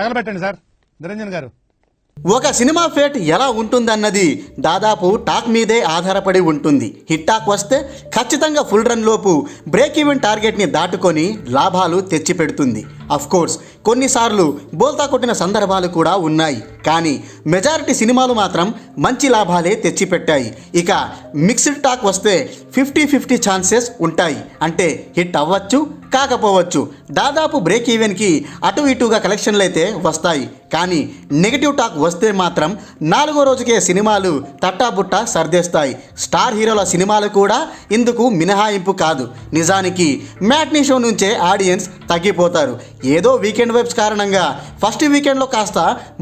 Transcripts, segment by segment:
తగలబెట్టండి sir. Niranjan గారు. ఒక cinema fate ఎలా ఉంటుందన్నది దాదాపు టాక్ మీదే ఆధారపడి ఉంటుంది. హిట్ టాక్ వస్తే ఖచ్చితంగా ఫుల్ రన్ లోపు బ్రేక్ ఈవెన్ టార్గెట్ని దాటుకొని లాభాలు తెచ్చిపెడుతుంది అఫ్ కోర్స్ కొన్నిసార్లు బోల్తా కొట్టిన సందర్భాలు కూడా ఉన్నాయి. కానీ మెజారిటీ సినిమాలు మాత్రం మంచి లాభాలే తెచ్చిపెట్టాయి ఇక మిక్స్డ్ టాక్ వస్తే ఫిఫ్టీ ఫిఫ్టీ ఛాన్సెస్ ఉంటాయి. అంటే హిట్ అవ్వచ్చు కాకపోవచ్చు. దాదాపు బ్రేక్ ఈవెన్కి అటు ఇటుగా కలెక్షన్లు అయితే వస్తాయి. కానీ నెగిటివ్ టాక్ వస్తే మాత్రం నాలుగో రోజుకే సినిమాలు తట్టాబుట్ట సర్దేస్తాయి. స్టార్ హీరోల సినిమాలు కూడా ఇందుకు మినహాయింపు కాదు. నిజానికి మ్యాట్నీ షో నుంచే ఆడియన్స్ తగ్గిపోతారు. ఏదో వీకెండ్ వైబ్స్ కారణంగా ఫస్ట్ వీకెండ్లో కాస్త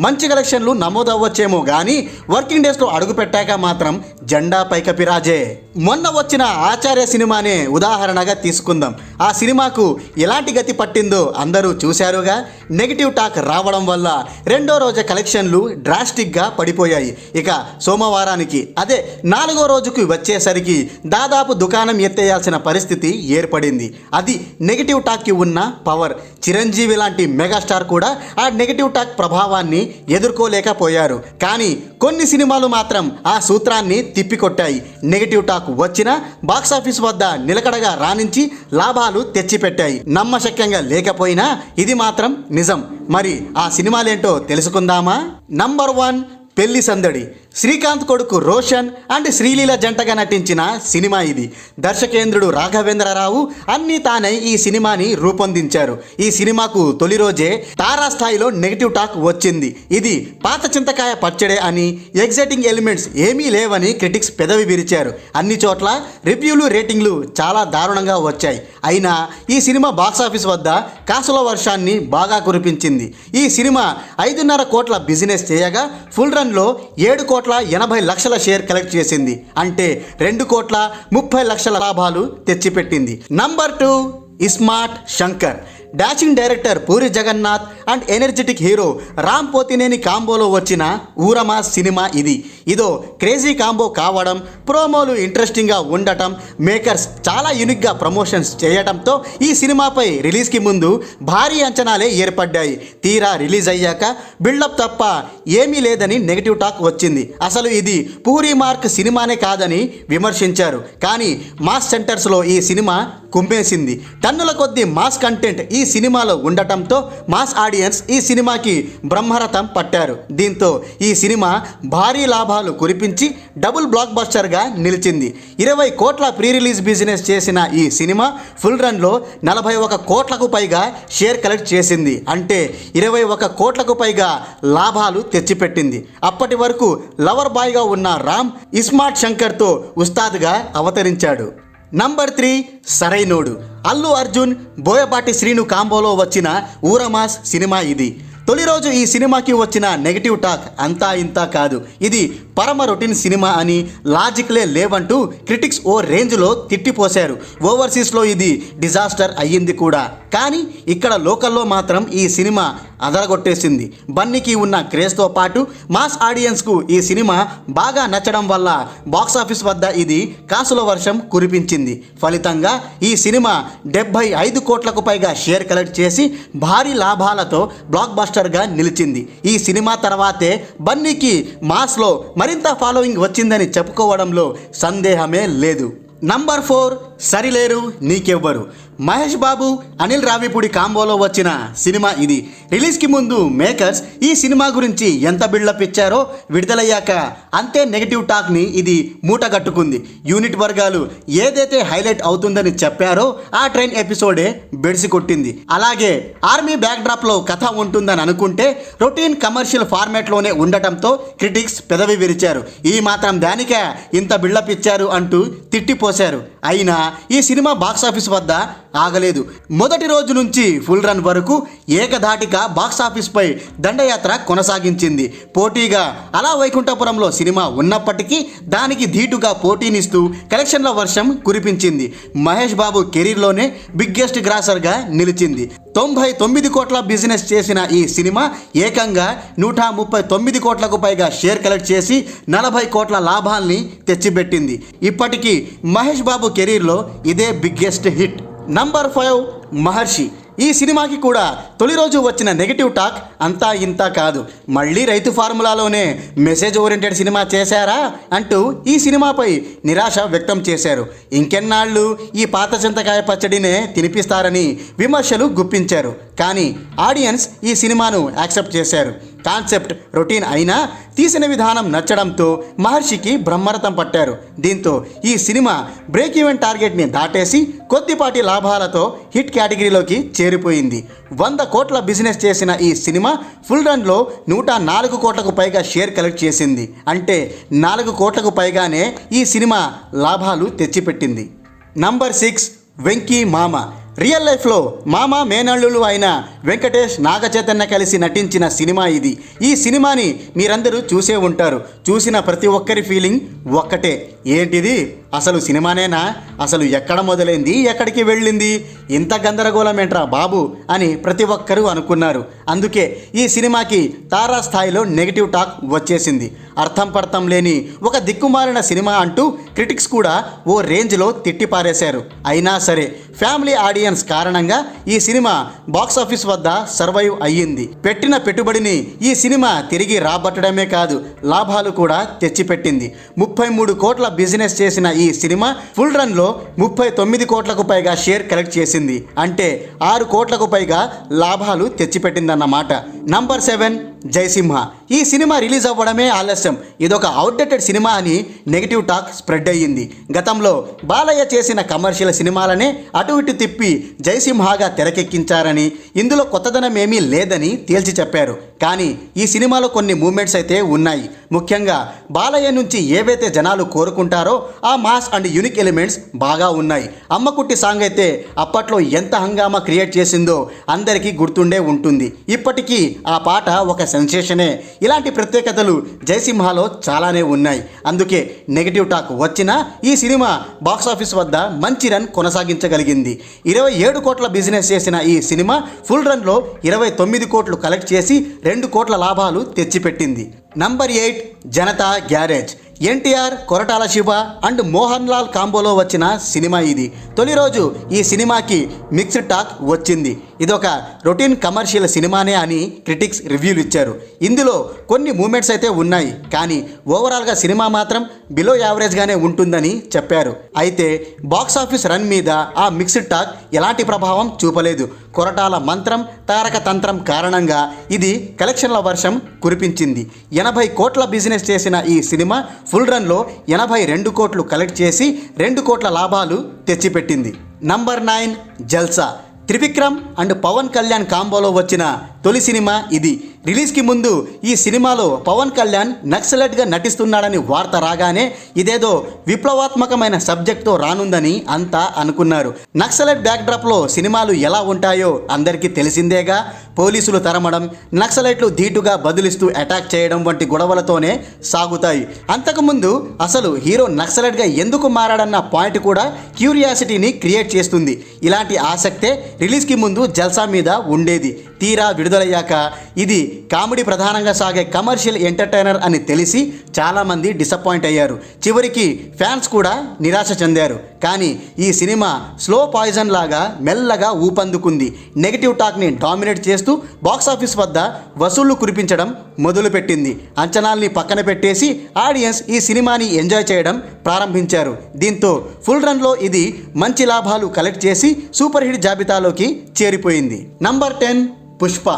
మంచి కలెక్షన్లు నమోదవ్వచ్చేమో కానీ వర్కింగ్ డేస్లో అడుగు పెట్టాక మాత్రం జెండా పైకపిరాజే మొన్న వచ్చిన ఆచార్య సినిమానే ఉదాహరణగా తీసుకుందాం. ఆ సినిమాకు ఎలాంటి గతి పట్టిందో అందరూ చూశారుగా. నెగిటివ్ టాక్ రావడం వల్ల రెండో రోజు కలెక్షన్లు డ్రాస్టిక్గా పడిపోయాయి. ఇక సోమవారానికి అదే నాలుగో రోజుకు వచ్చేసరికి దాదాపు దుకాణం ఎత్తేయాల్సిన పరిస్థితి ఏర్పడింది. అది నెగిటివ్ టాక్కి ఉన్న పవర్ చిరంజీవి లాంటి మెగాస్టార్ కూడా ఆ నెగిటివ్ టాక్ ప్రభావాన్ని ఎదుర్కోలేకపోయారు. కానీ కొన్ని సినిమాలు మాత్రం ఆ సూత్రాన్ని తిప్పికొట్టాయి. నెగిటివ్ టాక్ వచ్చినా బాక్సాఫీస్ వద్ద నిలకడగా రాణించి లాభాలు తెచ్చిపెట్టాయి. నమ్మశక్యంగా లేకపోయినా ఇది మాత్రం నిజం. మరి ఆ సినిమాలేంటో తెలుసుకుందామా? నంబర్ వన్ పెళ్ళి సందడి. శ్రీకాంత్ కొడుకు రోషన్ అండ్ శ్రీలీల జంటగా నటించిన సినిమా ఇది. దర్శకేంద్రుడు రాఘవేంద్రరావు అన్నీ తానై ఈ సినిమాని రూపొందించారు. ఈ సినిమాకు తొలి రోజే తారాస్థాయిలో నెగిటివ్ టాక్ వచ్చింది. ఇది పాత చింతకాయ పచ్చడే అని ఎగ్జైటింగ్ ఎలిమెంట్స్ ఏమీ లేవని క్రిటిక్స్ పెదవి విరిచారు. అన్ని చోట్ల రివ్యూలు రేటింగ్లు చాలా దారుణంగా వచ్చాయి. అయినా ఈ సినిమా బాక్సాఫీస్ వద్ద కాసుల వర్షాన్ని బాగా కురిపించింది. ఈ సినిమా ఐదున్నర కోట్ల బిజినెస్ చేయగా ఫుల్ రన్లో ఏడు కోట్ల ఎనభై లక్షల షేర్ కలెక్ట్ చేసింది. అంటే రెండు కోట్ల ముప్పై లక్షల లాభాలు తెచ్చిపెట్టింది. Number two iSmart Shankar. Dashing director Puri Jagannadh and energetic hero Ram Pothineni కాంబోలో వచ్చిన ఊరమా సినిమా ఇది. ఇదో క్రేజీ కాంబో కావడం ప్రోమోలు ఇంట్రెస్టింగ్గా ఉండటం మేకర్స్ చాలా యూనిక్గా ప్రమోషన్స్ చేయడంతో ఈ సినిమాపై రిలీజ్కి ముందు భారీ అంచనాలే ఏర్పడ్డాయి. తీరా రిలీజ్ అయ్యాక బిల్డప్ తప్ప ఏమీ లేదని నెగిటివ్ టాక్ వచ్చింది. అసలు ఇది పూరి మార్క్ సినిమానే కాదని విమర్శించారు. కానీ మాస్ సెంటర్స్లో ఈ సినిమా కుమ్మేసింది టన్నుల కొద్దీ మాస్ కంటెంట్ ఈ సినిమాలో ఉండటంతో మాస్ ఆడియన్స్ ఈ సినిమాకి బ్రహ్మరథం పట్టారు. దీంతో ఈ సినిమా భారీ లాభాలు కురిపించి డబుల్ బ్లాక్ బస్టర్గా నిలిచింది. ఇరవై కోట్ల ప్రీ రిలీజ్ బిజినెస్ చేసిన ఈ సినిమా ఫుల్ రన్లో నలభై ఒక కోట్లకు పైగా షేర్ కలెక్ట్ చేసింది. అంటే ఇరవై ఒక కోట్లకు పైగా లాభాలు తెచ్చిపెట్టింది. అప్పటి వరకు లవర్ బాయ్గా ఉన్న రామ్ ఇస్మార్ట్ శంకర్తో ఉస్తాద్గా అవతరించాడు. Number three Sarrainodu. Allu Arjun Boyapati Srinu కాంబోలో వచ్చిన ఊరమాస్ సినిమా ఇది. తొలి రోజు ఈ సినిమాకి వచ్చిన నెగిటివ్ టాక్ అంతా ఇంతా కాదు. ఇది పరమ రొటీన్ సినిమా అని లాజిక్లే లేవంటూ క్రిటిక్స్ ఓ రేంజ్లో తిట్టిపోశారు. ఓవర్సీస్లో ఇది డిజాస్టర్ అయ్యింది కూడా. కానీ ఇక్కడ లోకల్లో మాత్రం ఈ సినిమా అదరగొట్టేసింది. బన్నీకి ఉన్న క్రేజ్తో పాటు మాస్ ఆడియన్స్కు ఈ సినిమా బాగా నచ్చడం వల్ల బాక్సాఫీస్ వద్ద ఇది కాసుల వర్షం కురిపించింది. ఫలితంగా ఈ సినిమా డెబ్బై ఐదు కోట్లకు పైగా షేర్ కలెక్ట్ చేసి భారీ లాభాలతో బ్లాక్ బస్టర్గా నిలిచింది. ఈ సినిమా తర్వాతే బన్నీకి మాస్లో మరింత ఫాలోయింగ్ వచ్చిందని చెప్పుకోవడంలో సందేహమే లేదు. Number four Sarileru Neekevvaru. Mahesh Babu Anil Ravipudi కాంబోలో వచ్చిన సినిమా ఇది. రిలీజ్కి ముందు మేకర్స్ ఈ సినిమా గురించి ఎంత బిల్డప్ ఇచ్చారో విడుదలయ్యాక అంతే నెగిటివ్ టాక్ని ఇది మూటగట్టుకుంది. యూనిట్ వర్గాలు ఏదైతే హైలైట్ అవుతుందని చెప్పారో ఆ ట్రైన్ ఎపిసోడే బెడిసి కొట్టింది. అలాగే ఆర్మీ బ్యాక్డ్రాప్లో కథ ఉంటుందని అనుకుంటే రొటీన్ కమర్షియల్ ఫార్మాట్లోనే ఉండటంతో క్రిటిక్స్ పెదవి విరిచారు. ఈ మాత్రం దానికే ఇంత బిల్డప్ ఇచ్చారు అంటూ తిట్టిపోశారు. అయినా ఈ సినిమా బాక్సాఫీస్ వద్ద ఆగలేదు. మొదటి రోజు నుంచి ఫుల్ రన్ వరకు ఏకధాటిగా బాక్సాఫీస్పై దండయాత్ర కొనసాగించింది. పోటీగా అలా వైకుంఠపురంలో సినిమా ఉన్నప్పటికీ దానికి ధీటుగా పోటీనిస్తూ కలెక్షన్ల వర్షం కురిపించింది. మహేష్ బాబు కెరీర్లోనే బిగ్గెస్ట్ గ్రాసర్గా నిలిచింది. తొంభై తొమ్మిది కోట్ల బిజినెస్ చేసిన ఈ సినిమా ఏకంగా నూట ముప్పై తొమ్మిది కోట్లకు పైగా షేర్ కలెక్ట్ చేసి నలభై కోట్ల లాభాల్ని తెచ్చిపెట్టింది. ఇప్పటికీ మహేష్ బాబు కెరీర్లో ఇదే biggest hit. Number five Maharshi. ఈ సినిమాకి కూడా తొలి రోజు వచ్చిన నెగిటివ్ టాక్ అంతా ఇంత కాదు. మళ్ళీ రైతు ఫార్ములాలోనే మెసేజ్ ఓరియంటెడ్ సినిమా చేశారా అంటూ ఈ సినిమాపై నిరాశ వ్యక్తం చేశారు. ఇంకెన్నాళ్ళు ఈ పాత చింతకాయ పచ్చడినే తినిపిస్తారని విమర్శలు గుప్పించారు. కానీ ఆడియన్స్ ఈ సినిమాను యాక్సెప్ట్ చేశారు. కాన్సెప్ట్ రొటీన్ అయినా తీసిన విధానం నచ్చడంతో మహర్షికి బ్రహ్మరథం పట్టారు. దీంతో ఈ సినిమా బ్రేక్ ఈవెన్ టార్గెట్ని దాటేసి కొద్దిపాటి లాభాలతో హిట్ కేటగిరీలోకి చేరిపోయింది. వంద కోట్ల బిజినెస్ చేసిన ఈ సినిమా ఫుల్ రన్లో నూట నాలుగు కోట్లకు పైగా షేర్ కలెక్ట్ చేసింది. అంటే నాలుగు కోట్లకు పైగానే ఈ సినిమా లాభాలు తెచ్చిపెట్టింది. నంబర్ సిక్స్ వెంకీ మామ. రియల్ లైఫ్లో మామ మేనల్లులు అయిన వెంకటేష్ నాగచైతన్య కలిసి నటించిన సినిమా ఇది. ఈ సినిమాని మీరందరూ చూసే ఉంటారు. చూసిన ప్రతి ఒక్కరి ఫీలింగ్ ఒక్కటే. ఏంటిది? అసలు సినిమానేనా? అసలు ఎక్కడ మొదలైంది? ఎక్కడికి వెళ్ళింది? ఇంత గందరగోళం ఏంట్రా బాబు? అని ప్రతి ఒక్కరూ అనుకున్నారు. అందుకే ఈ సినిమాకి తారా స్థాయిలో నెగిటివ్ టాక్ వచ్చేసింది. అర్థం పర్థం లేని ఒక దిక్కుమాలిన సినిమా అంటూ క్రిటిక్స్ కూడా ఓ రేంజ్లో తిట్టిపారేశారు. అయినా సరే ఫ్యామిలీ ఆడియన్స్ కారణంగా ఈ సినిమా బాక్స్ ఆఫీస్ వద్ద సర్వైవ్ అయ్యింది. పెట్టిన పెట్టుబడిని ఈ సినిమా తిరిగి రాబట్టడమే కాదు లాభాలు కూడా తెచ్చిపెట్టింది. ముప్పై మూడు కోట్ల బిజినెస్ చేసిన ఈ సినిమా ఫుల్ రన్లో ముప్పై తొమ్మిది కోట్లకు పైగా షేర్ కలెక్ట్ చేసింది. అంటే ఆరు కోట్లకు పైగా లాభాలు తెచ్చిపెట్టిందన్నమాట. Number seven Jayasimha. ఈ సినిమా రిలీజ్ అవ్వడమే ఆలస్యం. ఇదొక అవుట్డేటెడ్ సినిమా అని నెగిటివ్ టాక్ స్ప్రెడ్ అయ్యింది. గతంలో బాలయ్య చేసిన కమర్షియల్ సినిమాలనే అటు ఇటు తిప్పి జయసింహగా తెరకెక్కించారని ఇందులో కొత్తదనం ఏమీ లేదని తేల్చి చెప్పారు. కానీ ఈ సినిమాలో కొన్ని మూమెంట్స్ అయితే ఉన్నాయి. ముఖ్యంగా బాలయ్య నుంచి ఏవైతే జనాలు కోరుకుంటారో ఆ మాస్ అండ్ యూనిక్ ఎలిమెంట్స్ బాగా ఉన్నాయి. అమ్మకుట్టి సాంగ్ అయితే అప్పట్లో ఎంత హంగామా క్రియేట్ చేసిందో అందరికీ గుర్తుండే ఉంటుంది. ఇప్పటికీ ఆ పాట ఒక సెన్సేషనే ఇలాంటి ప్రత్యేకతలు జయసింహలో చాలానే ఉన్నాయి. అందుకే నెగిటివ్ టాక్ వచ్చినా ఈ సినిమా బాక్స్ ఆఫీస్ వద్ద మంచి రన్ కొనసాగించగలిగింది. ఇరవై ఏడు కోట్ల బిజినెస్ చేసిన ఈ సినిమా ఫుల్ రన్లో ఇరవై తొమ్మిది కోట్లు కలెక్ట్ చేసి రెండు కోట్ల లాభాలు తెచ్చిపెట్టింది. Number eight Janatha garage. NTR Koratala Siva and Mohan Lal కాంబోలో వచ్చిన సినిమా ఇది. తొలి రోజు ఈ సినిమాకి మిక్స్డ్ టాక్ వచ్చింది. ఇదొక రొటీన్ కమర్షియల్ సినిమానే అని క్రిటిక్స్ రివ్యూలు ఇచ్చారు. ఇందులో కొన్ని మూమెంట్స్ అయితే ఉన్నాయి. కానీ ఓవరాల్గా సినిమా మాత్రం బిలో యావరేజ్గానే ఉంటుందని చెప్పారు. అయితే బాక్స్ ఆఫీస్ రన్ మీద ఆ మిక్స్డ్ టాక్ ఎలాంటి ప్రభావం చూపలేదు. కొరటాల మంత్రం తారక తంత్రం కారణంగా ఇది కలెక్షన్ల వర్షం కురిపించింది. ఎనభై కోట్ల బిజినెస్ చేసిన ఈ సినిమా ఫుల్ రన్లో ఎనభై రెండు కోట్లు కలెక్ట్ చేసి రెండు కోట్ల లాభాలు తెచ్చిపెట్టింది. Number nine Jalsa Trivikram and Pawan Kalyan కాంబోలో వచ్చిన తొలి సినిమా ఇది. రిలీజ్కి ముందు ఈ సినిమాలో పవన్ కళ్యాణ్ నక్సలెట్గా నటిస్తున్నాడని వార్త రాగానే ఇదేదో విప్లవాత్మకమైన సబ్జెక్ట్తో రానుందని అంతా అనుకున్నారు. నక్సలెట్ బ్యాక్డ్రాప్లో సినిమాలు ఎలా ఉంటాయో అందరికీ తెలిసిందేగా పోలీసులు తరమడం నక్సలైట్లు ధీటుగా బదులిస్తూ అటాక్ చేయడం వంటి గొడవలతోనే సాగుతాయి. అంతకుముందు అసలు హీరో నక్సలైట్గా ఎందుకు మారాడన్న పాయింట్ కూడా క్యూరియాసిటీని క్రియేట్ చేస్తుంది. ఇలాంటి ఆసక్తే రిలీజ్కి ముందు జల్సా మీద ఉండేది. తీరా విడుదలయ్యాక ఇది కామెడీ ప్రధానంగా సాగే కమర్షియల్ ఎంటర్టైనర్ అని తెలిసి చాలామంది డిసప్పాయింట్ అయ్యారు. చివరికి ఫ్యాన్స్ కూడా నిరాశ చెందారు. కానీ ఈ సినిమా స్లో పాయిజన్ లాగా మెల్లగా ఊపందుకుంది. నెగిటివ్ టాక్ని డామినేట్ చేస్తూ బాక్సాఫీస్ వద్ద వసూళ్ళు కురిపించడం మొదలుపెట్టింది. అంచనాల్ని పక్కన పెట్టేసి ఆడియన్స్ ఈ సినిమాని ఎంజాయ్ చేయడం ప్రారంభించారు. దీంతో ఫుల్ రన్లో ఇది మంచి లాభాలు కలెక్ట్ చేసి సూపర్ హిట్ జాబితాలోకి చేరిపోయింది. Number ten Pushpa.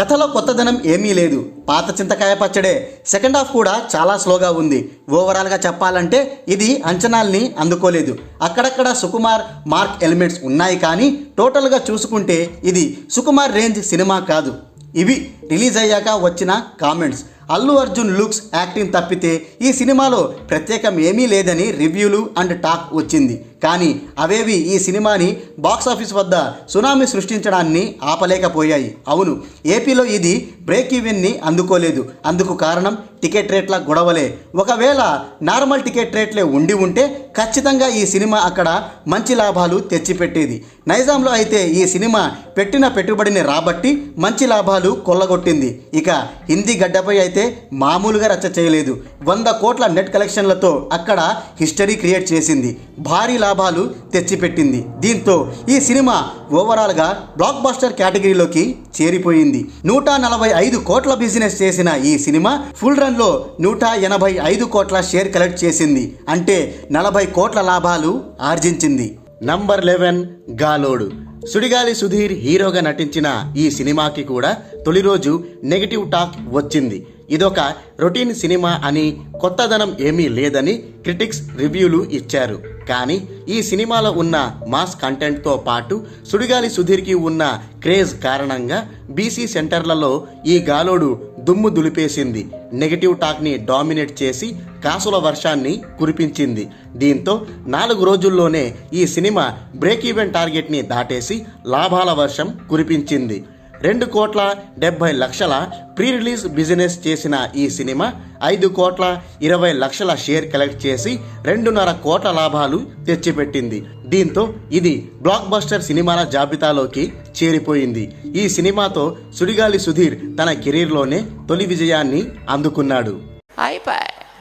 కథలో కొత్తదనం ఏమీ లేదు. పాత చింతకాయ పచ్చడే. సెకండ్ హాఫ్ కూడా చాలా స్లోగా ఉంది. ఓవరాల్గా చెప్పాలంటే ఇది అంచనాల్ని అందుకోలేదు. అక్కడక్కడ సుకుమార్ మార్క్ ఎలిమెంట్స్ ఉన్నాయి కానీ టోటల్గా చూసుకుంటే ఇది సుకుమార్ రేంజ్ సినిమా కాదు. ఇవి రిలీజ్ అయ్యాక వచ్చిన comments. Allu Arjun looks acting తప్పితే ఈ సినిమాలో ప్రత్యేకం ఏమీ లేదని రివ్యూలు అండ్ టాక్ వచ్చింది. కానీ అవేవి ఈ సినిమాని బాక్స్ ఆఫీస్ వద్ద సునామీ సృష్టించడాన్ని ఆపలేకపోయాయి. అవును ఏపీలో ఇది బ్రేక్ ఈవెన్ని అందుకోలేదు. అందుకు కారణం టికెట్ రేట్ల గొడవలే. ఒకవేళ నార్మల్ టికెట్ రేట్లే ఉండి ఉంటే ఖచ్చితంగా ఈ సినిమా అక్కడ మంచి లాభాలు తెచ్చిపెట్టేది. నైజాంలో అయితే ఈ సినిమా పెట్టిన పెట్టుబడిని రాబట్టి మంచి లాభాలు కొల్లగొట్టింది. ఇక హిందీ గడ్డపై అయితే మామూలుగా రచ్చ చేయలేదు. వంద కోట్ల నెట్ కలెక్షన్లతో అక్కడ హిస్టరీ క్రియేట్ చేసింది. భారీ లాభాలు తెచ్చిపెట్టింది. దీంతో ఈ సినిమా ఓవరాల్గా బ్లాక్ బాస్టర్ కేటగిరీలోకి చేరిపోయింది. నూట నలభై ఐదు కోట్ల బిజినెస్ చేసిన ఈ సినిమా ఫుల్ రన్లో నూట ఎనభై ఐదు కోట్ల షేర్ కలెక్ట్ చేసింది. అంటే నలభై కోట్ల లాభాలు ఆర్జించింది. Number eleven Galodu. సుడిగాలి సుధీర్ హీరోగా నటించిన ఈ సినిమాకి కూడా తొలి రోజు నెగిటివ్ టాక్ వచ్చింది. ఇదొక రొటీన్ సినిమా అని కొత్తదనం ఏమీ లేదని క్రిటిక్స్ రివ్యూలు ఇచ్చారు. కానీ ఈ సినిమాలో ఉన్న మాస్ కంటెంట్తో పాటు సుడిగాలి సుధీర్కి ఉన్న క్రేజ్ కారణంగా బీసీ సెంటర్లలో ఈ గాలోడు దుమ్ము దులిపేసింది. నెగిటివ్ టాక్ని డామినేట్ చేసి కాసుల వర్షాన్ని కురిపించింది. దీంతో నాలుగు రోజుల్లోనే ఈ సినిమా బ్రేక్ ఈవెన్ టార్గెట్ని దాటేసి లాభాల వర్షం కురిపించింది. రెండు కోట్ల డెబ్బై లక్షల ప్రీ రిలీజ్ బిజినెస్ చేసిన ఈ సినిమా ఐదు కోట్ల ఇరవై లక్షల షేర్ కలెక్ట్ చేసి రెండున్నర కోట్ల లాభాలు తెచ్చిపెట్టింది. దీంతో ఇది బ్లాక్ బస్టర్ సినిమాల జాబితాలోకి చేరిపోయింది. ఈ సినిమాతో సుడిగాలి సుధీర్ తన కెరీర్లోనే తొలి విజయాన్ని అందుకున్నాడు. అయిపోయి